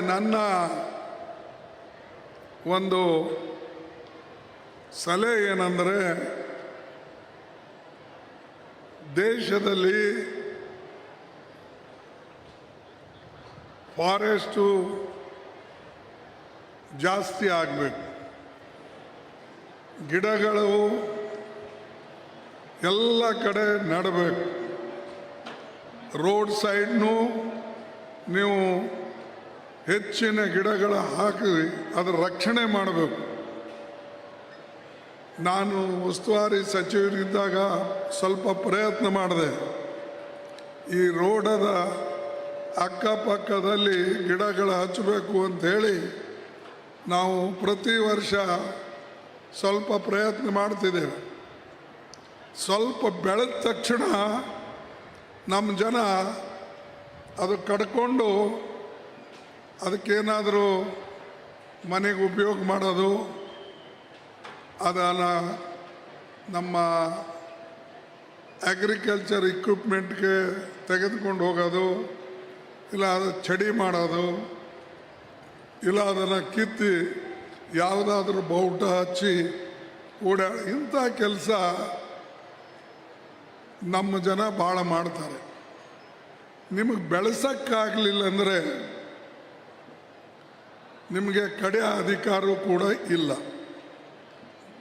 ನನ್ನ ಒಂದು ಸಲಹೆ ಏನಂದರೆ ದೇಶದಲ್ಲಿ ಫಾರೆಸ್ಟು ಜಾಸ್ತಿ ಆಗಬೇಕು. ಗಿಡಗಳು ಎಲ್ಲ ಕಡೆ ನಡಬೇಕು. ರೋಡ್ ಸೈಡ್ನು ನೀವು ಹೆಚ್ಚಿನ ಗಿಡಗಳ ಹಾಕಿ ಅದರ ರಕ್ಷಣೆ ಮಾಡಬೇಕು. ನಾನು ಉಸ್ತುವಾರಿ ಸಚಿವರಿದ್ದಾಗ ಸ್ವಲ್ಪ ಪ್ರಯತ್ನ ಮಾಡಿದೆ. ಈ ರೋಡದ ಅಕ್ಕಪಕ್ಕದಲ್ಲಿ ಗಿಡಗಳು ಹಚ್ಚಬೇಕು ಅಂಥೇಳಿ ನಾವು ಪ್ರತಿ ವರ್ಷ ಸ್ವಲ್ಪ ಪ್ರಯತ್ನ ಮಾಡ್ತಿದ್ದೇವೆ. ಸ್ವಲ್ಪ ಬೆಳೆದ ತಕ್ಷಣ ನಮ್ಮ ಜನ ಅದು ಕಡ್ಕೊಂಡು ಅದಕ್ಕೇನಾದರೂ ಮನೆಗೆ ಉಪಯೋಗ ಮಾಡೋದು, ಅದನ್ನು ನಮ್ಮ ಅಗ್ರಿಕಲ್ಚರ್ ಇಕ್ವಿಪ್ಮೆಂಟ್ಗೆ ತೆಗೆದುಕೊಂಡು ಹೋಗೋದು, ಇಲ್ಲ ಅದು ಚಡಿ ಮಾಡೋದು, ಇಲ್ಲ ಅದನ್ನು ಕಿತ್ತಿ ಯಾವುದಾದ್ರೂ ಬೌಟ ಹಚ್ಚಿ ಓಡಾ ಇಂಥ ಕೆಲಸ ನಮ್ಮ ಜನ ಭಾಳ ಮಾಡ್ತಾರೆ. ನಿಮಗೆ ಬೆಳೆಸೋಕ್ಕಾಗಲಿಲ್ಲ ಅಂದರೆ ನಿಮಗೆ ಕಡೆ ಅಧಿಕಾರವೂ ಕೂಡ ಇಲ್ಲ.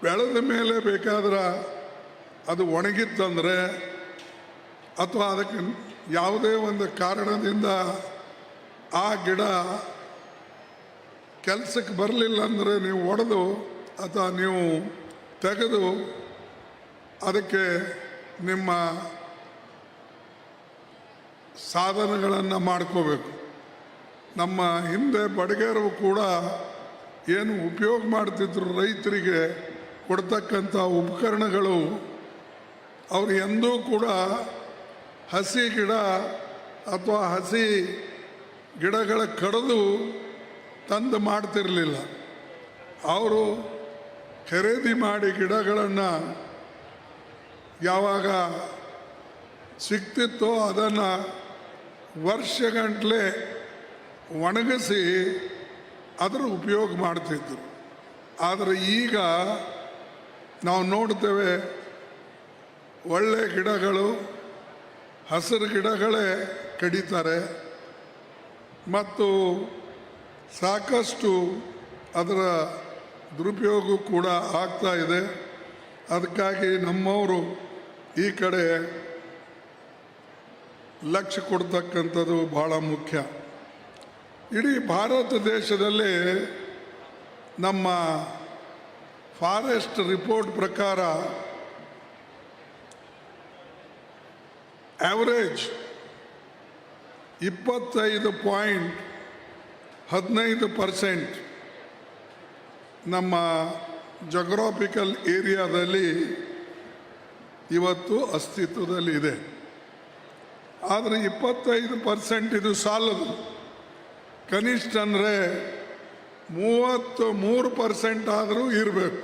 ಬೆಳೆದ ಮೇಲೆ ಬೇಕಾದ್ರೆ ಅದು ಒಣಗಿತ್ತಂದರೆ ಅಥವಾ ಅದಕ್ಕೆ ಯಾವುದೇ ಒಂದು ಕಾರಣದಿಂದ ಆ ಗಿಡ ಕೆಲಸಕ್ಕೆ ಬರಲಿಲ್ಲ ಅಂದರೆ ನೀವು ಒಡೆದು ಅಥವಾ ನೀವು ತೆಗೆದು ಅದಕ್ಕೆ ನಿಮ್ಮ ಸಾಧನಗಳನ್ನು ಮಾಡ್ಕೋಬೇಕು. ನಮ್ಮ ಹಿಂದೆ ಬಡಗೇರು ಕೂಡ ಏನು ಉಪಯೋಗ ಮಾಡ್ತಿದ್ರು ರೈತರಿಗೆ ಕೊಡ್ತಕ್ಕಂಥ ಉಪಕರಣಗಳು. ಅವರು ಎಂದೂ ಕೂಡ ಹಸಿ ಗಿಡ ಅಥವಾ ಹಸಿ ಗಿಡಗಳ ಕಡಿದು ತಂದು ಮಾಡ್ತಿರಲಿಲ್ಲ. ಅವರು ಖರೀದಿ ಮಾಡಿ ಗಿಡಗಳನ್ನು ಯಾವಾಗ ಸಿಕ್ತಿತ್ತೋ ಅದನ್ನು ವರ್ಷಗಂಟ್ಲೆ ಒಣಗಿಸಿ ಅದರ ಉಪಯೋಗ ಮಾಡ್ತಿದ್ದರು ಆದರೆ ಈಗ ನಾವು ನೋಡ್ತೇವೆ, ಒಳ್ಳೆ ಗಿಡಗಳು, ಹಸಿರು ಗಿಡಗಳೇ ಕಡಿತಾರೆ. ಮತ್ತು ಸಾಕಷ್ಟು ಅದರ ದುರುಪಯೋಗ ಕೂಡ ಆಗ್ತಾ ಇದೆ. ಅದಕ್ಕಾಗಿ ನಮ್ಮವರು ಈ ಕಡೆ ಲಕ್ಷ್ಯ ಕೊಡ್ತಕ್ಕಂಥದ್ದು ಭಾಳ ಮುಖ್ಯ. ಇಡೀ ಭಾರತ ದೇಶದಲ್ಲಿ ನಮ್ಮ ಫಾರೆಸ್ಟ್ ರಿಪೋರ್ಟ್ ಪ್ರಕಾರ ಆವರೇಜ್ ಇಪ್ಪತ್ತೈದು ಪಾಯಿಂಟ್ ಹದಿನೈದು ಪರ್ಸೆಂಟ್ ನಮ್ಮ ಜಗ್ರಾಫಿಕಲ್ ಏರಿಯಾದಲ್ಲಿ ಇವತ್ತು ಅಸ್ತಿತ್ವದಲ್ಲಿದೆ. ಆದರೆ ಇಪ್ಪತ್ತೈದು ಪರ್ಸೆಂಟ್ ಇದು ಸಾಲದು. ಕನಿಷ್ಠ ಅಂದರೆ ಮೂವತ್ತು ಮೂರು ಪರ್ಸೆಂಟ್ ಆದರೂ ಇರಬೇಕು.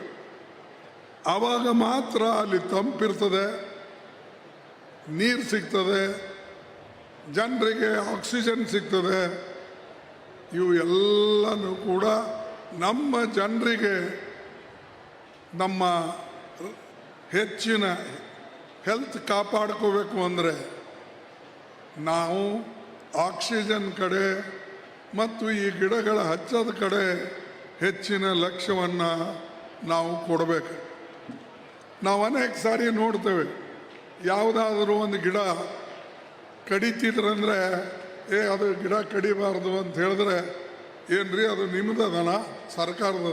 ಆವಾಗ ಮಾತ್ರ ಅಲ್ಲಿ ತಂಪಿರ್ತದೆ, ನೀರು ಸಿಗ್ತದೆ, ಜನರಿಗೆ ಆಕ್ಸಿಜನ್ ಸಿಗ್ತದೆ. ಇವು ಎಲ್ಲನೂ ಕೂಡ ನಮ್ಮ ಜನರಿಗೆ ನಮ್ಮ ಹೆಚ್ಚಿನ ಹೆಲ್ತ್ ಕಾಪಾಡ್ಕೋಬೇಕು ಅಂದರೆ ನಾವು ಆಕ್ಸಿಜನ್ ಕಡೆ ಮತ್ತು ಈ ಗಿಡಗಳ ಹಚ್ಚದ ಕಡೆ ಹೆಚ್ಚಿನ ಲಕ್ಷ್ಯವನ್ನು ನಾವು ಕೊಡಬೇಕು. ನಾವು ಅನೇಕ ಸಾರಿ ನೋಡ್ತೇವೆ, ಯಾವುದಾದರೂ ಒಂದು ಗಿಡ ಕಡಿತಿದ್ರಂದರೆ ಏ, ಅದು ಗಿಡ ಕಡಿಬಾರ್ದು ಅಂತ ಹೇಳಿದ್ರೆ, ಏನ್ರಿ, ಅದು ನಿಮ್ಮದದನ ಸರ್ಕಾರದ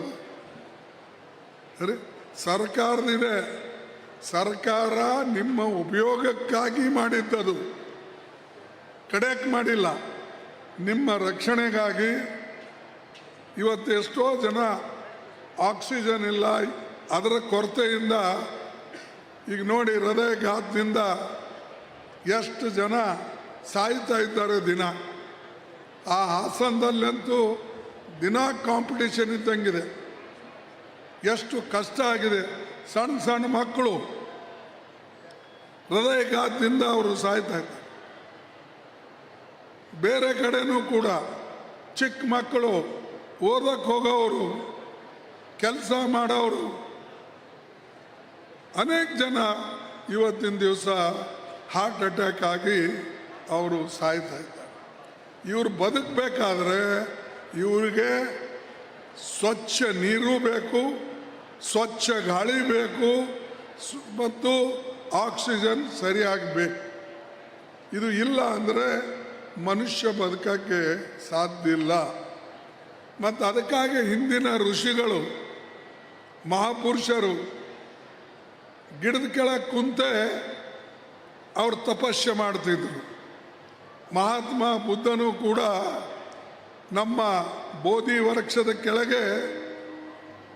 ಸರಿ? ಸರ್ಕಾರದಿದೆ. ಸರ್ಕಾರ ನಿಮ್ಮ ಉಪಯೋಗಕ್ಕಾಗಿ ಮಾಡಿದ್ದದು. ಕಡೆಕ್ ಮಾಡಿಲ್ಲ. ನಿಮ್ಮ ರಕ್ಷಣೆಗಾಗಿ ಇವತ್ತು ಎಷ್ಟೋ ಜನ ಆಕ್ಸಿಜನ್ ಇಲ್ಲ, ಅದರ ಕೊರತೆಯಿಂದ ಈಗ ನೋಡಿ ಹೃದಯಘಾತದಿಂದ ಎಷ್ಟು ಜನ ಸಾಯ್ತಾ ಇದ್ದಾರೆ ದಿನ. ಆ ಹಾಸನದಲ್ಲಂತೂ ದಿನ ಕಾಂಪಿಟೇಷನ್ ಇದ್ದಂಗಿದೆ. ಎಷ್ಟು ಕಷ್ಟ ಆಗಿದೆ. ಸಣ್ಣ ಸಣ್ಣ ಮಕ್ಕಳು ಹೃದಯಘಾತದಿಂದ ಅವರು ಸಾಯ್ತಾ ಇದ್ದಾರೆ. ಬೇರೆ ಕಡೆನೂ ಕೂಡ ಚಿಕ್ಕ ಮಕ್ಕಳು ಓದಕ್ಕೆ ಹೋಗೋರು ಕೆಲಸ ಮಾಡೋರು ಅನೇಕ ಜನ ಇವತ್ತಿನ ದಿವಸ ಹಾರ್ಟ್ ಅಟ್ಯಾಕ್ ಆಗಿ ಅವರು ಸಾಯ್ತಾ ಇದ್ದಾರೆ. ಇವರು ಬದುಕಬೇಕಾದ್ರೆ ಇವರಿಗೆ ಸ್ವಚ್ಛ ನೀರು ಬೇಕು, ಸ್ವಚ್ಛ ಗಾಳಿ ಬೇಕು ಮತ್ತು ಆಕ್ಸಿಜನ್ ಸರಿಯಾಗಿ ಬೇಕು. ಇದು ಇಲ್ಲ ಅಂದರೆ ಮನುಷ್ಯ ಬದುಕಕ್ಕೆ ಸಾಧ್ಯ ಇಲ್ಲ ಮತ್ತು ಅದಕ್ಕಾಗಿ ಹಿಂದಿನ ಋಷಿಗಳು, ಮಹಾಪುರುಷರು ಗಿಡದ ಕೆಳಗೆ ಕುಂತೆ ಅವರು ತಪಸ್ಸೆ ಮಾಡ್ತಿದ್ರು. ಮಹಾತ್ಮ ಬುದ್ಧನು ಕೂಡ ನಮ್ಮ ಬೋಧಿ ವೃಕ್ಷದ ಕೆಳಗೆ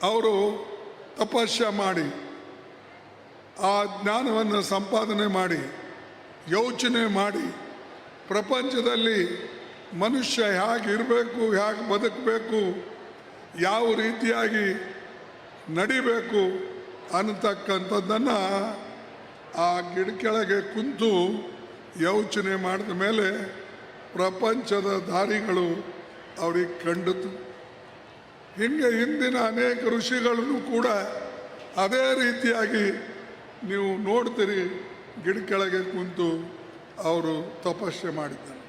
ಅವರು ತಪಸ್ಸೆ ಮಾಡಿ, ಆ ಜ್ಞಾನವನ್ನು ಸಂಪಾದನೆ ಮಾಡಿ, ಯೋಚನೆ ಮಾಡಿ ಪ್ರಪಂಚದಲ್ಲಿ ಮನುಷ್ಯ ಹೇಗೆ ಇರಬೇಕು, ಹೇಗೆ ಬದುಕಬೇಕು, ಯಾವ ರೀತಿಯಾಗಿ ನಡಿಬೇಕು ಅನ್ನತಕ್ಕಂಥದ್ದನ್ನು ಆ ಗಿಡ ಕೆಳಗೆ ಕುಂತು ಯೋಚನೆ ಮಾಡಿದ ಮೇಲೆ ಪ್ರಪಂಚದ ದಾರಿಗಳು ಅವ್ರಿಗೆ ಕಂಡಿತು ಹಿಂಗೆ ಹಿಂದಿನ ಅನೇಕ ಋಷಿಗಳನ್ನು ಕೂಡ ಅದೇ ರೀತಿಯಾಗಿ ನೀವು ನೋಡ್ತೀರಿ ಗಿಡ ಕೆಳಗೆ ಕುಂತು. ಅವರು ತಪಸ್ಸೆ ಮಾಡಿದ್ದಾರೆ.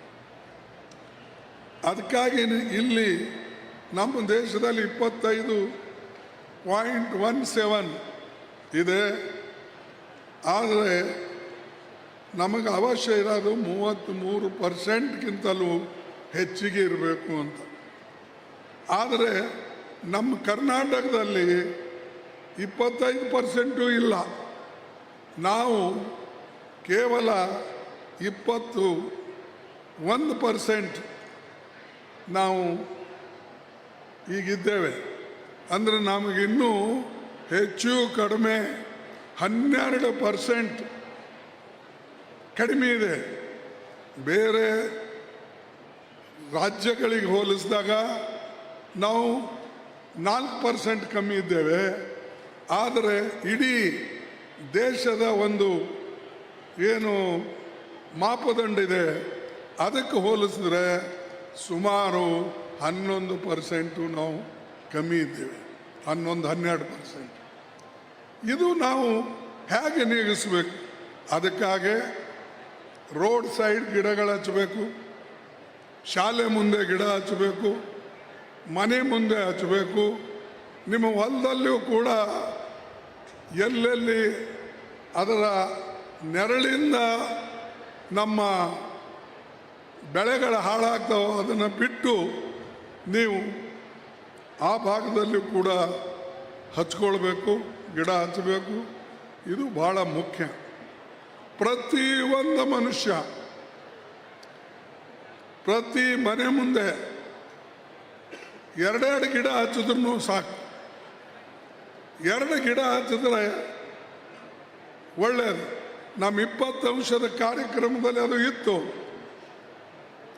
ಅದಕ್ಕಾಗಿ ಇಲ್ಲಿ ನಮ್ಮ ದೇಶದಲ್ಲಿ ಇಪ್ಪತ್ತೈದು ಪಾಯಿಂಟ್ ಒನ್ ಸೆವೆನ್ ಇದೆ. ಆದರೆ ನಮಗೆ ಅವಶ್ಯ ಇರೋದು ಮೂವತ್ತ್ಮೂರು ಪರ್ಸೆಂಟ್ಗಿಂತಲೂ ಹೆಚ್ಚಿಗೆ ಇರಬೇಕು ಅಂತ. ಆದರೆ ನಮ್ಮ ಕರ್ನಾಟಕದಲ್ಲಿ ಇಪ್ಪತ್ತೈದು ಪರ್ಸೆಂಟು ಇಲ್ಲ. ನಾವು ಕೇವಲ ಇಪ್ಪತ್ತು ಒಂದು ಪರ್ಸೆಂಟ್ ನಾವು ಈಗಿದ್ದೇವೆ. ಅಂದರೆ ನಮಗಿನ್ನೂ ಹೆಚ್ಚು ಕಡಿಮೆ ಹನ್ನೆರಡು ಪರ್ಸೆಂಟ್ ಕಡಿಮೆ ಇದೆ. ಬೇರೆ ರಾಜ್ಯಗಳಿಗೆ ಹೋಲಿಸಿದಾಗ ನಾವು ನಾಲ್ಕು ಪರ್ಸೆಂಟ್ ಕಮ್ಮಿ ಇದ್ದೇವೆ. ಆದರೆ ಇಡೀ ದೇಶದ ಒಂದು ಏನು ಮಾಪದಂಡಿದೆ. ಅದಕ್ಕೆ ಹೋಲಿಸಿದ್ರೆ ಸುಮಾರು ಹನ್ನೊಂದು ಪರ್ಸೆಂಟು ನಾವು ಕಮ್ಮಿ ಇದ್ದೇವೆ. ಹನ್ನೊಂದು, ಹನ್ನೆರಡು ಪರ್ಸೆಂಟ್. ಇದು ನಾವು ಹೇಗೆ ನೀಗಿಸ್ಬೇಕು? ಅದಕ್ಕಾಗೆ ರೋಡ್ ಸೈಡ್ ಗಿಡಗಳು ಹಚ್ಚಬೇಕು, ಶಾಲೆ ಮುಂದೆ ಗಿಡ ಹಚ್ಚಬೇಕು, ಮನೆ ಮುಂದೆ ಹಚ್ಚಬೇಕು. ನಿಮ್ಮ ಹೊಲದಲ್ಲಿಯೂ ಕೂಡ ಎಲ್ಲೆಲ್ಲಿ ಅದರ ನೆರಳಿಂದ ನಮ್ಮ ಬೆಳೆಗಳು ಹಾಳಾಗ್ತಾವೋ ಅದನ್ನು ಬಿಟ್ಟು ನೀವು ಆ ಭಾಗದಲ್ಲಿ ಕೂಡ ಹಚ್ಕೊಳ್ಬೇಕು, ಗಿಡ ಹಚ್ಚಬೇಕು ಇದು ಭಾಳ ಮುಖ್ಯ. ಪ್ರತಿ ಒಂದು ಮನುಷ್ಯ ಪ್ರತಿ ಮನೆ ಮುಂದೆ ಎರಡೆರಡು ಗಿಡ ಹಚ್ಚಿದ್ರು ಸಾಕು. ಎರಡು ಗಿಡ ಹಚ್ಚಿದ್ರೆ ಒಳ್ಳೆಯದು ನಮ್ಮ ಇಪ್ಪತ್ತು ಅಂಶದ ಕಾರ್ಯಕ್ರಮದಲ್ಲಿ ಅದು ಇತ್ತು.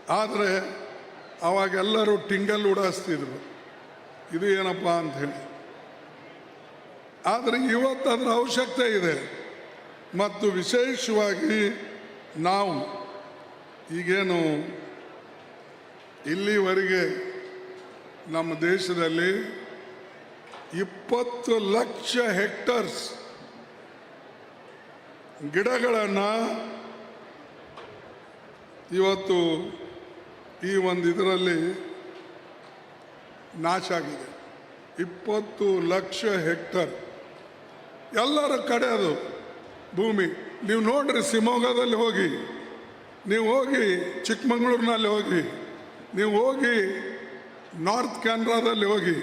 ಆದರೆ ಅವಾಗೆಲ್ಲರೂ ಟಿಂಗಲ್ ಉಡಾಸ್ತಿದ್ರು. ಇದು ಏನಪ್ಪ ಅಂತ ಹೇಳಿ ಆದರೆ ಇವತ್ತು ಅದರ ಅವಶ್ಯಕತೆ ಇದೆ. ಮತ್ತು ವಿಶೇಷವಾಗಿ ನಾವು ಈಗೇನು ಇಲ್ಲಿವರೆಗೆ ನಮ್ಮ ದೇಶದಲ್ಲಿ ಇಪ್ಪತ್ತು ಲಕ್ಷ ಹೆಕ್ಟರ್ಸ್ ಗಿಡಗಳನ್ನು ಇವತ್ತು ಈ ಒಂದು ಇದರಲ್ಲಿ ನಾಶ ಆಗಿದೆ. ಇಪ್ಪತ್ತು ಲಕ್ಷ ಹೆಕ್ಟರ್. ಎಲ್ಲರ ಕಡೆ ಅದು ಭೂಮಿ. ನೀವು ನೋಡ್ರಿ ಶಿವಮೊಗ್ಗದಲ್ಲಿ ಹೋಗಿ, ನೀವು ಹೋಗಿ ಚಿಕ್ಕಮಗಳೂರಿನಲ್ಲಿ ಹೋಗಿ, ನೀವು ಹೋಗಿ ನಾರ್ತ್ ಕ್ಯಾನ್ರಾದಲ್ಲಿ ಹೋಗಿ,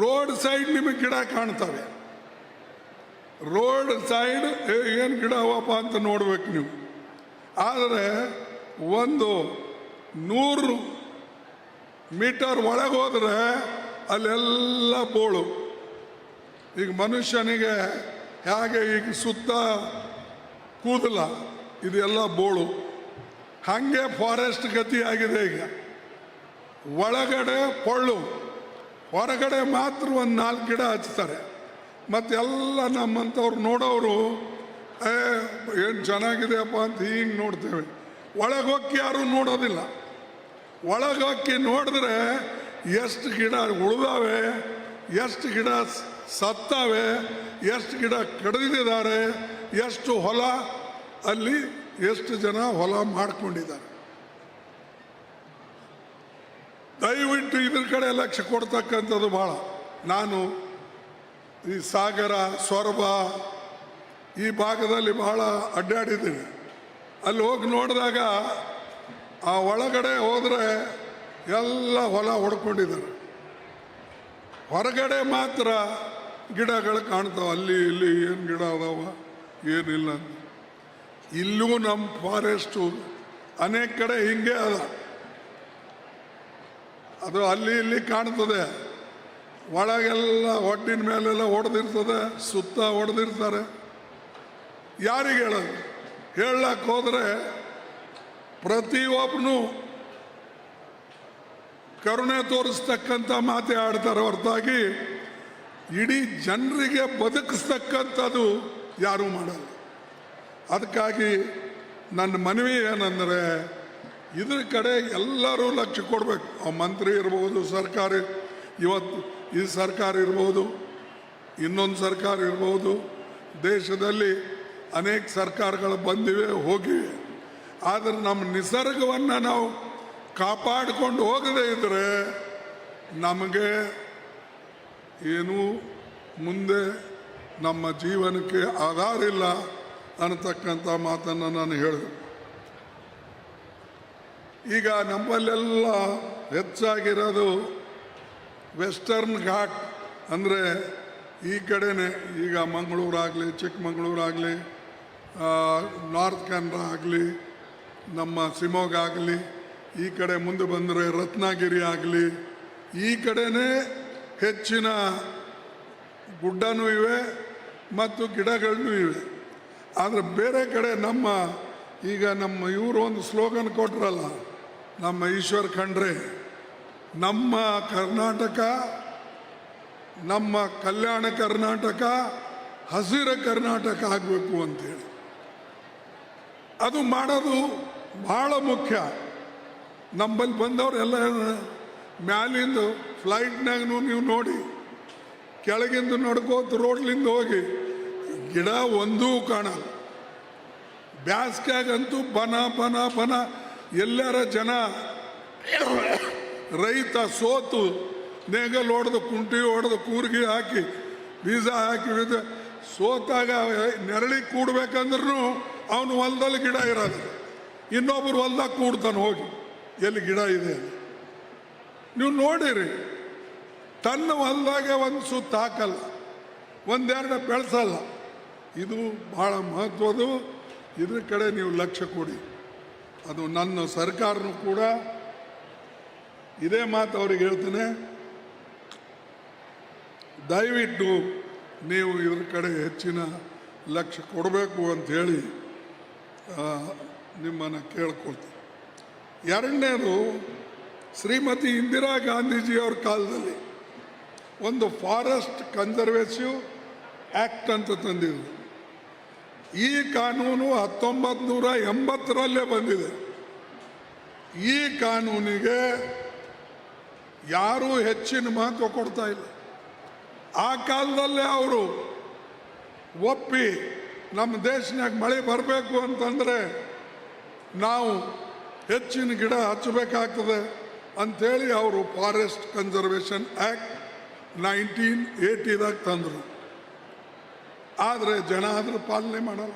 ರೋಡ್ ಸೈಡ್ ನಿಮಗೆ ಗಿಡ ಕಾಣ್ತವೆ. ರೋಡ್ ಸೈಡ್ ಏನು ಗಿಡ ಅವಪ್ಪ ಅಂತ ನೋಡ್ಬೇಕು ನೀವು. ಆದರೆ ಒಂದು ನೂರು ಮೀಟರ್ ಒಳಗೆ ಹೋದರೆ ಅಲ್ಲೆಲ್ಲ ಬೋಳು ಈಗ ಮನುಷ್ಯನಿಗೆ ಹೇಗೆ ಈಗ ಸುತ್ತ ಕೂದಲ, ಇದೆಲ್ಲ ಬೋಳು. ಹಾಗೆ ಫಾರೆಸ್ಟ್ ಗತಿ ಆಗಿದೆ ಈಗ. ಒಳಗಡೆ ಪೊಳ್ಳು, ಹೊರಗಡೆ ಮಾತ್ರ ಒಂದು ನಾಲ್ಕು ಗಿಡ ಹಚ್ತಾರೆ. ಮತ್ತೆಲ್ಲ ನಮ್ಮಂಥವ್ರು ನೋಡೋರು, ಏ, ಏನು ಚೆನ್ನಾಗಿದೆಯಪ್ಪ ಅಂತ ಹೀಗೆ ನೋಡ್ತೇವೆ. ಒಳಗೆ ಯಾರು ಯಾರೂ ನೋಡೋದಿಲ್ಲ. ಒಳಗೋಕ್ಕಿ ನೋಡಿದ್ರೆ ಎಷ್ಟು ಗಿಡ ಉಳಿದಾವೆ, ಎಷ್ಟು ಗಿಡ ಸತ್ತಾವೆ, ಎಷ್ಟು ಗಿಡ ಕಡಿದಿದ್ದಾರೆ, ಎಷ್ಟು ಹೊಲ, ಅಲ್ಲಿ ಎಷ್ಟು ಜನ ಹೊಲ ಮಾಡ್ಕೊಂಡಿದ್ದಾರೆ. ದಯವಿಟ್ಟು ಇದ್ರ ಕಡೆ ಲಕ್ಷ್ಯ ಕೊಡ್ತಕ್ಕಂಥದ್ದು ಭಾಳ. ನಾನು ಈ ಸಾಗರ, ಸೊರಬ ಈ ಭಾಗದಲ್ಲಿ ಬಹಳ ಅಡ್ಡಾಡಿದ್ದೀನಿ. ಅಲ್ಲಿ ಹೋಗಿ ನೋಡಿದಾಗ ಆ ಒಳಗಡೆ ಹೋದರೆ ಎಲ್ಲ ಹೊಲ ಹೊಡ್ಕೊಂಡಿದ್ದಾರೆ. ಹೊರಗಡೆ ಮಾತ್ರ ಗಿಡಗಳು ಕಾಣ್ತಾವೆ. ಅಲ್ಲಿ ಇಲ್ಲಿ ಏನು ಗಿಡ ಅದಾವ, ಏನಿಲ್ಲ ಇಲ್ಲೂ ನಮ್ಮ ಫಾರೆಸ್ಟು ಅನೇಕ ಕಡೆ ಹಿಂಗೆ ಅದ. ಅದು ಅಲ್ಲಿ ಇಲ್ಲಿ ಕಾಣ್ತದೆ. ಒಳಗೆಲ್ಲ ಹೊಟ್ಟಿನ ಮೇಲೆಲ್ಲ ಹೊಡೆದಿರ್ತದೆ ಸುತ್ತ ಹೊಡೆದಿರ್ತಾರೆ ಯಾರಿಗೆ ಹೇಳೋದು? ಹೇಳಕ್ಕೆ ಹೋದರೆ ಪ್ರತಿಯೊಬ್ಬನು ಕರುಣೆ ತೋರಿಸ್ತಕ್ಕಂಥ ಮಾತೇ ಆಡ್ತಾರೆ ಹೊರತಾಗಿ ಇಡೀ ಜನರಿಗೆ ಬದುಕಿಸ್ತಕ್ಕಂಥದ್ದು ಯಾರೂ ಮಾಡಲ್ಲ. ಅದಕ್ಕಾಗಿ ನನ್ನ ಮನವಿ ಏನಂದರೆ, ಇದ್ರ ಕಡೆ ಎಲ್ಲರೂ ಲಕ್ಷ್ಯ ಕೊಡಬೇಕು. ಆ ಮಂತ್ರಿ ಇರ್ಬೋದು, ಸರ್ಕಾರಿ, ಇವತ್ತು ಈ ಸರ್ಕಾರ ಇರ್ಬೋದು, ಇನ್ನೊಂದು ಸರ್ಕಾರ ಇರ್ಬೋದು, ದೇಶದಲ್ಲಿ ಅನೇಕ ಸರ್ಕಾರಗಳು ಬಂದಿವೆ, ಹೋಗಿವೆ. ಆದರೆ ನಮ್ಮ ನಿಸರ್ಗವನ್ನು ನಾವು ಕಾಪಾಡಿಕೊಂಡು ಹೋಗದೇ ಇದ್ದರೆ ನಮಗೆ ಏನೂ ಮುಂದೆ ನಮ್ಮ ಜೀವನಕ್ಕೆ ಆಧಾರ ಇಲ್ಲ ಅನ್ನತಕ್ಕಂಥ ಮಾತನ್ನು ನಾನು ಹೇಳಿದೆ. ಈಗ ನಮ್ಮಲ್ಲೆಲ್ಲ ಹೆಚ್ಚಾಗಿರೋದು ವೆಸ್ಟರ್ನ್ ಘಾಟ್ ಅಂದರೆ ಈ ಕಡೆನೇ, ಈಗ ಮಂಗಳೂರಾಗಲಿ, ಚಿಕ್ಕಮಗಳೂರಾಗಲಿ ನಾರ್ತ್ ಕನ್ನಡ ಆಗಲಿ, ನಮ್ಮ ಶಿವಮೊಗ್ಗ ಆಗಲಿ, ಈ ಕಡೆ ಮುಂದೆ ಬಂದರೆ ರತ್ನಗಿರಿ ಆಗಲಿ, ಈ ಕಡೆನೇ ಹೆಚ್ಚಿನ ಗುಡ್ಡನೂ ಇವೆ ಮತ್ತು ಗಿಡಗಳನ್ನೂ ಇವೆ. ಆದರೆ ಬೇರೆ ಕಡೆ ನಮ್ಮ, ಈಗ ನಮ್ಮ ಇವರು ಒಂದು ಸ್ಲೋಗನ್ ಕೊಟ್ರಲ್ಲ, ನಮ್ಮ ಈಶ್ವರ್ ಖಂಡ್ರೆ ನಮ್ಮ ಕರ್ನಾಟಕ, ನಮ್ಮ ಕಲ್ಯಾಣ ಕರ್ನಾಟಕ, ಹಸಿರ ಕರ್ನಾಟಕ ಆಗಬೇಕು ಅಂತೇಳಿ. ಅದು ಮಾಡೋದು ಬಹಳ ಮುಖ್ಯ. ನಮ್ಮಲ್ಲಿ ಬಂದವರೆಲ್ಲ ಮ್ಯಾಲಿಂದು ಫ್ಲೈಟ್ನಾಗೂ ನೀವು ನೋಡಿ, ಕೆಳಗಿಂದ ನಡ್ಕೋತ ರೋಡ್ಲಿಂದ ಹೋಗಿ ಗಿಡ ಒಂದೂ ಕಾಣ ಬ್ಯಾಸ್ಗ್ಯಾಗಂತೂ ಬನ ಬನ ಬನ ಎಲ್ಲರ ಜನ ರೈತ ಸೋತು, ನೇಗಲ್ ಹೊಡೆದು, ಕುಂಟಿ ಹೊಡೆದು, ಕೂರ್ಗಿ ಹಾಕಿ, ಬೀಜ ಹಾಕಿ ಬೀಜ ಸೋತಾಗ ನೆರಳಿ ಕೂಡ್ಬೇಕಂದ್ರೂ ಅವನು ಹೊಲದಲ್ಲಿ ಗಿಡ ಇರೋದು ಇನ್ನೊಬ್ರು ಹೊಲ್ದಾಗ ಕೂಡ್ತಾನೆ ಹೋಗಿ, ಎಲ್ಲಿ ಗಿಡ ಇದೆ ನೀವು ನೋಡಿರಿ, ತನ್ನ ಹೊಲದಾಗೆ ಒಂದು ಸುತ್ತ ಹಾಕಲ್ಲ, ಒಂದೆರಡು ಬೆಳೆಸಲ್ಲ. ಇದು ಬಹಳ ಮಹತ್ವದ್ದು, ಇದ್ರ ಕಡೆ ನೀವು ಲಕ್ಷ್ಯ ಕೊಡಿ. ಅದು ನನ್ನ ಸರ್ಕಾರನೂ ಕೂಡ ಇದೇ ಮಾತು ಅವ್ರಿಗೆ ಹೇಳ್ತೇನೆ. ದಯವಿಟ್ಟು ನೀವು ಇದ್ರ ಕಡೆ ಹೆಚ್ಚಿನ ಲಕ್ಷ್ಯ ಕೊಡಬೇಕು ಅಂತ ಹೇಳಿ ನಿಮ್ಮನ್ನು ಕೇಳ್ಕೊಳ್ತೀನಿ. ಎರಡನೇದು, ಶ್ರೀಮತಿ ಇಂದಿರಾ ಗಾಂಧೀಜಿಯವ್ರ ಕಾಲದಲ್ಲಿ ಒಂದು ಫಾರೆಸ್ಟ್ ಕನ್ಸರ್ವೇಸಿವ್ ಆ್ಯಕ್ಟ್ ಅಂತ ತಂದಿದ್ರು. ಈ ಕಾನೂನು ಹತ್ತೊಂಬತ್ತು ನೂರ ಎಂಬತ್ತರಲ್ಲೇ ಬಂದಿದೆ. ಈ ಕಾನೂನಿಗೆ ಯಾರೂ ಹೆಚ್ಚಿನ ಮಹತ್ವ ಕೊಡ್ತಾ ಇಲ್ಲ. ಆ ಕಾಲದಲ್ಲೇ ಅವರು ಒಪ್ಪಿ ನಮ್ಮ ದೇಶನಾಗ ಮಳೆ ಬರಬೇಕು ಅಂತಂದರೆ ನಾವು ಹೆಚ್ಚಿನ ಗಿಡ ಹಚ್ಚಬೇಕಾಗ್ತದೆ ಅಂಥೇಳಿ ಅವರು ಫಾರೆಸ್ಟ್ ಕನ್ಸರ್ವೇಷನ್ ಆ್ಯಕ್ಟ್ ನೈನ್ಟೀನ್ ಏಯ್ಟಿದಾಗ ತಂದರು. ಆದರೆ ಜನ ಆದರೂ ಪಾಲನೆ ಮಾಡಲ್ಲ.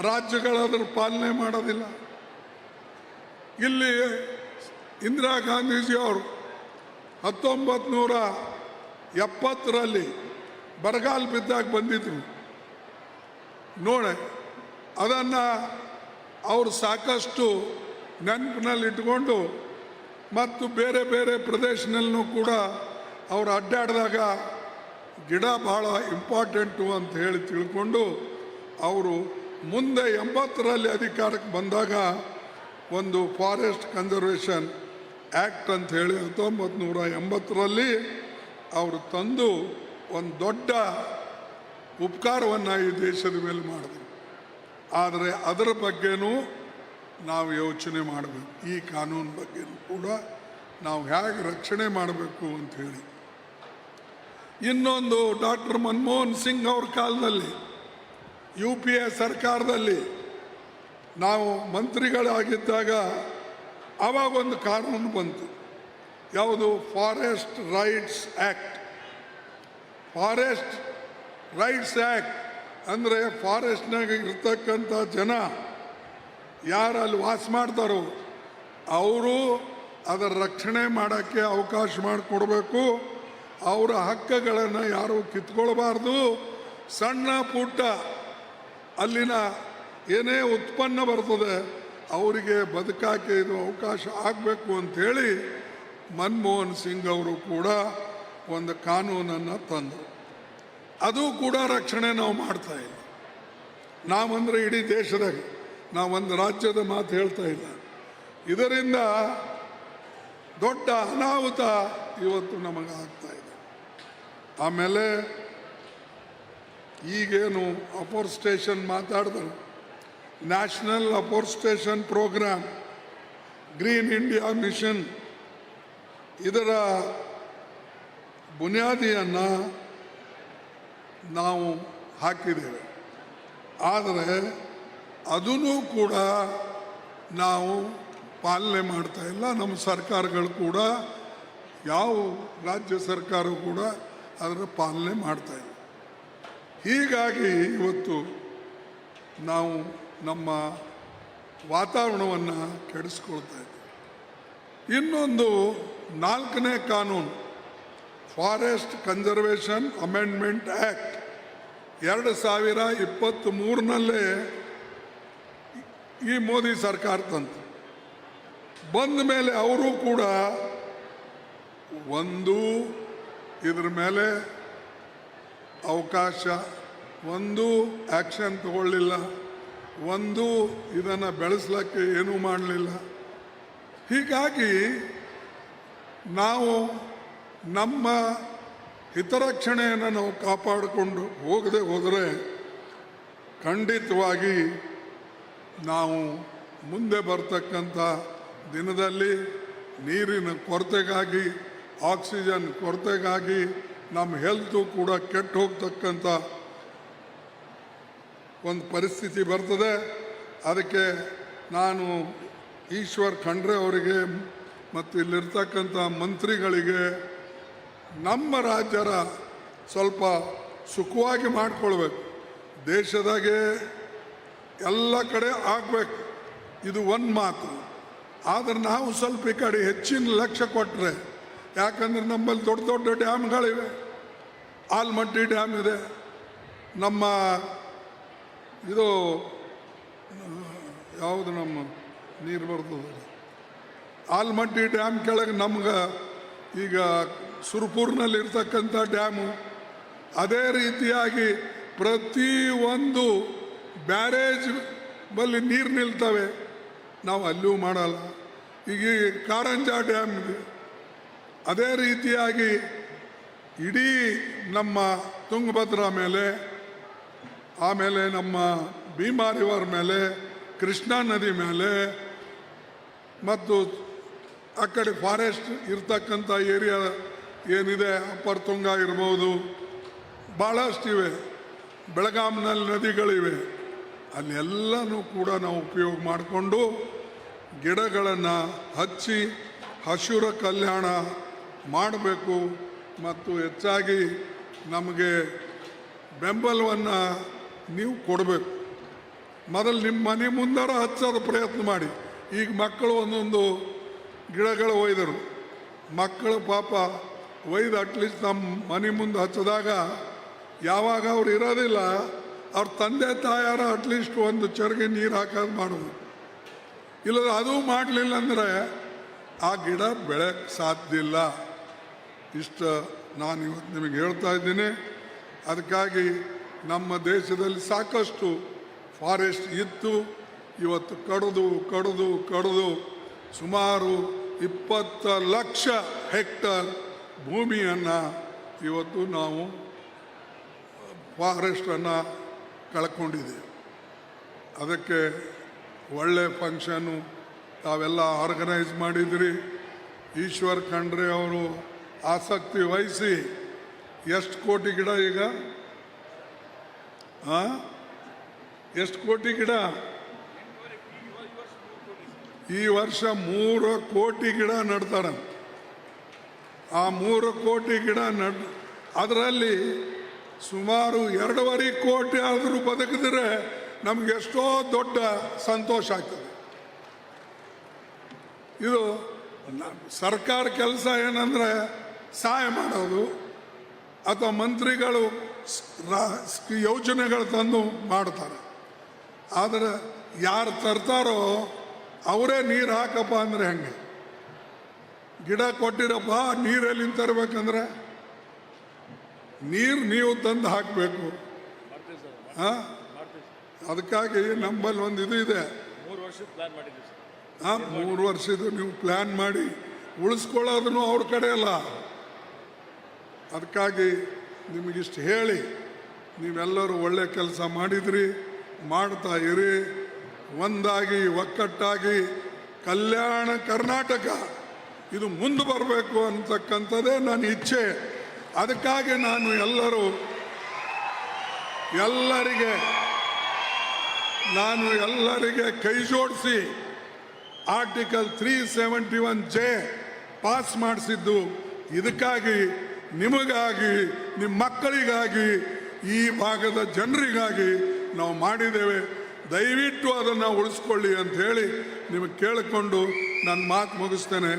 ರಾಜ್ಯಗಳಾದರೂ ಪಾಲನೆ ಮಾಡೋದಿಲ್ಲ. ಇಲ್ಲಿ ಇಂದಿರಾ ಗಾಂಧೀಜಿ ಅವರು ಹತ್ತೊಂಬತ್ತು ನೂರ ಎಪ್ಪತ್ತರಲ್ಲಿ ಬರಗಾಲ ಬಿದ್ದಾಗ ಬಂದಿದ್ರು. ನೋಡೆ, ಅದನ್ನು ಅವರು ಸಾಕಷ್ಟು ನೆನಪಿನಲ್ಲಿ ಇಟ್ಕೊಂಡು ಮತ್ತು ಬೇರೆ ಬೇರೆ ಪ್ರದೇಶನಲ್ಲೂ ಕೂಡ ಅವರು ಅಡ್ಡಾಡಿದಾಗ ಗಿಡ ಭಾಳ ಇಂಪಾರ್ಟೆಂಟು ಅಂತ ಹೇಳಿ ತಿಳ್ಕೊಂಡು ಅವರು ಮುಂದೆ ಎಂಬತ್ತರಲ್ಲಿ ಅಧಿಕಾರಕ್ಕೆ ಬಂದಾಗ ಒಂದು ಫಾರೆಸ್ಟ್ ಕನ್ಸರ್ವೇಷನ್ ಆ್ಯಕ್ಟ್ ಅಂತ ಹೇಳಿ ಹತ್ತೊಂಬತ್ತು ನೂರ ಎಂಬತ್ತರಲ್ಲಿ ಅವರು ತಂದು ಒಂದು ದೊಡ್ಡ ಉಪಕಾರವನ್ನು ಈ ದೇಶದ ಮೇಲೆ ಮಾಡಿದ್ರು. ಆದರೆ ಅದರ ಬಗ್ಗೆನೂ ನಾವು ಯೋಚನೆ ಮಾಡಬೇಕು. ಈ ಕಾನೂನು ಬಗ್ಗೆ ಕೂಡ ನಾವು ಹೇಗೆ ರಕ್ಷಣೆ ಮಾಡಬೇಕು ಅಂತ ಹೇಳಿ. ಇನ್ನೊಂದು ಡಾಕ್ಟರ್ ಮನಮೋಹನ್ ಸಿಂಗ್ ಅವ್ರ ಕಾಲದಲ್ಲಿ, ಯು ಪಿ ಎ ಸರ್ಕಾರದಲ್ಲಿ ನಾವು ಮಂತ್ರಿಗಳಾಗಿದ್ದಾಗ ಆವಾಗ ಒಂದು ಕಾನೂನು ಬಂತು. ಯಾವುದು? Forest rights act forest rights act ಅಂದರೆ ಫಾರೆಸ್ಟ್ನಾಗ ಇರ್ತಕ್ಕಂಥ ಜನ ಯಾರು ಅಲ್ಲಿ ವಾಸ ಮಾಡ್ತಾರೋ ಅವರು ಅದರ ರಕ್ಷಣೆ ಮಾಡೋಕ್ಕೆ ಅವಕಾಶ ಮಾಡಿಕೊಡ್ಬೇಕು. ಅವರ ಹಕ್ಕುಗಳನ್ನು ಯಾರು ಕಿತ್ಕೊಳ್ಬಾರ್ದು. ಸಣ್ಣ ಪುಟ್ಟ ಅಲ್ಲಿನ ಏನೇ ಉತ್ಪನ್ನ ಬರ್ತದೆ ಅವರಿಗೆ ಬದುಕಾಕೆ ಇದು ಅವಕಾಶ ಆಗಬೇಕು ಅಂಥೇಳಿ ಮನಮೋಹನ್ ಸಿಂಗ್ ಅವರು ಕೂಡ ಒಂದು ಕಾನೂನನ್ನು ತಂದರು ಅದು ಕೂಡ ರಕ್ಷಣೆ ನಾವು ಮಾಡ್ತಾ ಇಲ್ಲ. ನಾವಂದರೆ ಇಡೀ ದೇಶದಾಗ ನಾವೊಂದು ರಾಜ್ಯದ ಮಾತು ಹೇಳ್ತಾ ಇಲ್ಲ. ಇದರಿಂದ ದೊಡ್ಡ ಅನಾಹುತ ಇವತ್ತು ನಮಗೆ ಆಗ್ತಾ ಇದೆ. ಆಮೇಲೆ ಈಗೇನು ಅಪೋರ್ಸ್ಟೇಷನ್ ಮಾತಾಡಿದ್ರು national afforestation programme green India mission ಇದರ ಬುನಿಯಾದಿಯನ್ನು ನಾವು ಹಾಕಿದ್ದೇವೆ. ಆದರೆ ಅದನ್ನು ಕೂಡ ನಾವು ಪಾಲನೆ ಮಾಡ್ತಾ ಇಲ್ಲ. ನಮ್ಮ ಸರ್ಕಾರಗಳು ಕೂಡ, ಯಾವ ರಾಜ್ಯ ಸರ್ಕಾರ ಕೂಡ ಅದರ ಪಾಲನೆ ಮಾಡ್ತಾ ಇಲ್ಲ. ಹೀಗಾಗಿ ಇವತ್ತು ನಾವು ನಮ್ಮ ವಾತಾವರಣವನ್ನು ಕೆಡಿಸ್ಕೊಳ್ತಾ ಇದೆ. ಇನ್ನೊಂದು ನಾಲ್ಕನೇ ಕಾನೂನು ಫಾರೆಸ್ಟ್ ಕನ್ಸರ್ವೇಷನ್ ಅಮೆಂಡ್ಮೆಂಟ್ ಆ್ಯಕ್ಟ್ ಎರಡು ಸಾವಿರ ಇಪ್ಪತ್ತ್ ಮೂರನಲ್ಲೇ ಈ ಮೋದಿ ಸರ್ಕಾರ ತಂತು. ಬಂದ ಮೇಲೆ ಅವರು ಕೂಡ ಒಂದು, ಇದ್ರ ಮೇಲೆ ಅವಕಾಶ, ಒಂದು ಆ್ಯಕ್ಷನ್ ತಗೊಳ್ಳಿಲ್ಲ. ಒಂದು ಇದನ್ನು ಬೆಳೆಸಲಿಕ್ಕೆ ಏನೂ ಮಾಡಲಿಲ್ಲ. ಹೀಗಾಗಿ ನಾವು ನಮ್ಮ ಹಿತರಕ್ಷಣೆಯನ್ನು ನಾವು ಕಾಪಾಡಿಕೊಂಡು ಹೋಗದೆ ಹೋದರೆ ಖಂಡಿತವಾಗಿ ನಾವು ಮುಂದೆ ಬರ್ತಕ್ಕಂಥ ದಿನದಲ್ಲಿ ನೀರಿನ ಕೊರತೆಗಾಗಿ, ಆಕ್ಸಿಜನ್ ಕೊರತೆಗಾಗಿ, ನಮ್ಮ ಹೆಲ್ತು ಕೂಡ ಕೆಟ್ಟು ಹೋಗ್ತಕ್ಕಂಥ ಒಂದು ಪರಿಸ್ಥಿತಿ ಬರ್ತದೆ. ಅದಕ್ಕೆ ನಾನು ಈಶ್ವರ್ ಖಂಡ್ರೆ ಅವರಿಗೆ ಮತ್ತು ಇಲ್ಲಿರ್ತಕ್ಕಂಥ ಮಂತ್ರಿಗಳಿಗೆ ನಮ್ಮ ರಾಜ್ಯರ ಸ್ವಲ್ಪ ಸುಖವಾಗಿ ಮಾಡಿಕೊಳ್ಬೇಕು. ದೇಶದಾಗೆ ಎಲ್ಲ ಕಡೆ ಆಗಬೇಕು. ಇದು ಒಂದು ಮಾತು. ಆದರೆ ನಾವು ಸ್ವಲ್ಪ ಈ ಕಡೆ ಹೆಚ್ಚಿನ ಲಕ್ಷ್ಯ ಕೊಟ್ಟರೆ ಯಾಕಂದ್ರೆ ನಮ್ಮಲ್ಲಿ ದೊಡ್ಡ ದೊಡ್ಡ ಡ್ಯಾಮ್ಗಳಿವೆ. ಆಲ್ಮಟ್ಟಿ ಡ್ಯಾಮ್ ಇದೆ. ನಮ್ಮ ಇದು ಯಾವುದು ನಮ್ಮ ನೀರು ಬರ್ತದೆ ಆಲ್ಮಟ್ಟಿ ಡ್ಯಾಮ್ ಕೆಳಗೆ ನಮ್ಗೆ ಈಗ ಸುರ್ಪುರ್ನಲ್ಲಿ ಇರ್ತಕ್ಕಂಥ ಡ್ಯಾಮು, ಅದೇ ರೀತಿಯಾಗಿ ಪ್ರತಿ ಒಂದು ಬ್ಯಾರೇಜ್ ಬಲ್ಲಿ ನೀರು ನಿಲ್ತವೆ. ನಾವು ಅಲ್ಲೂ ಮಾಡಲ್ಲ. ಈಗ ಕಾರಂಜ ಡ್ಯಾಮ್ ಅದೇ ರೀತಿಯಾಗಿ ಇಡೀ ನಮ್ಮ ತುಂಗಭದ್ರಾ ಮೇಲೆ ಆಮೇಲೆ ನಮ್ಮ ಭೀಮಾ ರಿವರ್ ಮೇಲೆ, ಕೃಷ್ಣಾ ನದಿ ಮೇಲೆ, ಮತ್ತು ಆ ಕಡೆ ಫಾರೆಸ್ಟ್ ಇರ್ತಕ್ಕಂಥ ಏರಿಯಾ ಏನಿದೆ ಅಪ್ಪರ್ ತುಂಗ ಇರ್ಬೋದು ಭಾಳಷ್ಟಿವೆ ಬೆಳಗಾಂನಲ್ಲಿ ನದಿಗಳಿವೆ. ಅಲ್ಲೆಲ್ಲನೂ ಕೂಡ ನಾವು ಉಪಯೋಗ ಮಾಡಿಕೊಂಡು ಗಿಡಗಳನ್ನು ಹಚ್ಚಿ ಹಸುರ ಕಲ್ಯಾಣ ಮಾಡಬೇಕು. ಮತ್ತು ಹೆಚ್ಚಾಗಿ ನಮಗೆ ಬೆಂಬಲವನ್ನು ನೀವು ಕೊಡಬೇಕು. ಮೊದಲು ನಿಮ್ಮ ಮನೆ ಮುಂದಾರ ಹಚ್ಚೋದು ಪ್ರಯತ್ನ ಮಾಡಿ. ಈಗ ಮಕ್ಕಳು ಒಂದೊಂದು ಗಿಡಗಳು ಒಯ್ದರು. ಮಕ್ಕಳು ಪಾಪ ಒಯ್ದು ಅಟ್ಲೀಸ್ಟ್ ನಮ್ಮ ಮನೆ ಮುಂದೆ ಹಚ್ಚಿದಾಗ ಯಾವಾಗ ಅವ್ರು ಇರೋದಿಲ್ಲ, ಅವ್ರ ತಂದೆ ತಾಯಾರ ಅಟ್ಲೀಸ್ಟ್ ಒಂದು ಚರಿಗೆ ನೀರು ಹಾಕೋದು ಮಾಡೋದು. ಇಲ್ಲದ ಅದು ಮಾಡಲಿಲ್ಲ ಅಂದರೆ ಆ ಗಿಡ ಬೆಳೆ ಸಾಧ್ಯ ಇಲ್ಲ. ಇಷ್ಟು ನಾನು ಇವತ್ತು ನಿಮಗೆ ಹೇಳ್ತಾ ಇದ್ದೀನಿ. ಅದಕ್ಕಾಗಿ ನಮ್ಮ ದೇಶದಲ್ಲಿ ಸಾಕಷ್ಟು ಫಾರೆಸ್ಟ್ ಇತ್ತು. ಇವತ್ತು ಕಡಿದು ಕಡಿದು ಕಡಿದು ಸುಮಾರು ಇಪ್ಪತ್ತ ಲಕ್ಷ ಹೆಕ್ಟರ್ ಭೂಮಿಯನ್ನು ಇವತ್ತು ನಾವು ಫಾರೆಸ್ಟನ್ನು ಕಳ್ಕೊಂಡಿದ್ದೀವಿ ಅದಕ್ಕೆ ಒಳ್ಳೆ ಫಂಕ್ಷನ್ನು ತಾವೆಲ್ಲ ಆರ್ಗನೈಸ್ ಮಾಡಿದ್ರಿ. ಈಶ್ವರ್ ಖಂಡ್ರೆ ಅವರು ಆಸಕ್ತಿ ವಹಿಸಿ, ಎಷ್ಟು ಕೋಟಿ ಗಿಡ ಈಗ? ಎಷ್ಟು ಕೋಟಿ ಗಿಡ? ಈ ವರ್ಷ ಮೂರು ಕೋಟಿ ಗಿಡ ನಡ್ತಾರ. ಆ ಮೂರು ಕೋಟಿ ಗಿಡ ನಡ್, ಅದರಲ್ಲಿ ಸುಮಾರು ಎರಡೂವರೆ ಕೋಟಿ ಆದರೂ ಬದುಕಿದ್ರೆ ನಮ್ಗೆ ಎಷ್ಟೋ ದೊಡ್ಡ ಸಂತೋಷ ಆಗ್ತದೆ. ಇದು ಸರ್ಕಾರ ಕೆಲಸ ಏನಂದ್ರೆ ಸಹಾಯ ಮಾಡೋದು, ಅಥವಾ ಮಂತ್ರಿಗಳು ಯೋಜನೆಗಳು ತಂದು ಮಾಡ್ತಾರೆ. ಆದರೆ ಯಾರು ತರ್ತಾರೋ ಅವರೇ ನೀರು ಹಾಕಪ್ಪ ಅಂದರೆ ಹೆಂಗೆ? ಗಿಡ ಕೊಟ್ಟಿರಪ್ಪ ನೀರಲ್ಲಿ ತರಬೇಕಂದ್ರೆ? ನೀರು ನೀವು ತಂದು ಹಾಕಬೇಕು. ಹಾಂ? ಅದಕ್ಕಾಗಿ ನಮ್ಮಲ್ಲಿ ಒಂದು ಇದು ಇದೆ. ಹಾಂ ಮೂರು ವರ್ಷದ್ದು ನೀವು ಪ್ಲ್ಯಾನ್ ಮಾಡಿ ಉಳಿಸ್ಕೊಳ್ಳೋದನ್ನು ಅವ್ರ ಕಡೆ ಅಲ್ಲ. ಅದಕ್ಕಾಗಿ ನಿಮಗಿಷ್ಟು ಹೇಳಿ, ನೀವೆಲ್ಲರೂ ಒಳ್ಳೆ ಕೆಲಸ ಮಾಡಿದ್ರಿ, ಮಾಡ್ತಾ ಇರಿ. ಒಂದಾಗಿ, ಒಕ್ಕಟ್ಟಾಗಿ, ಕಲ್ಯಾಣ ಕರ್ನಾಟಕ, ಇದು ಮುಂದೆ ಬರಬೇಕು ಅಂತಕ್ಕಂಥದ್ದೇ ನನ್ನ ಇಚ್ಛೆ. ಅದಕ್ಕಾಗಿ ನಾನು ಎಲ್ಲರೂ, ಎಲ್ಲರಿಗೆ, ನಾನು ಎಲ್ಲರಿಗೆ ಕೈ ಜೋಡಿಸಿ article three seventy one J pass ಮಾಡಿಸಿದ್ದು. ಇದಕ್ಕಾಗಿ ನಿಮಗಾಗಿ ನಿಮ್ಮ ಮಕ್ಕಳಿಗಾಗಿ, ಈ ಭಾಗದ ಜನರಿಗಾಗಿ ನಾವು ಮಾಡಿದ್ದೇವೆ. ದಯವಿಟ್ಟು ಅದನ್ನು ಉಳಿಸ್ಕೊಳ್ಳಿ ಅಂತ ಹೇಳಿ ನಿಮಗೆ ಕೇಳಿಕೊಂಡು ನನ್ನ ಮಾತು ಮುಗಿಸ್ತೇನೆ.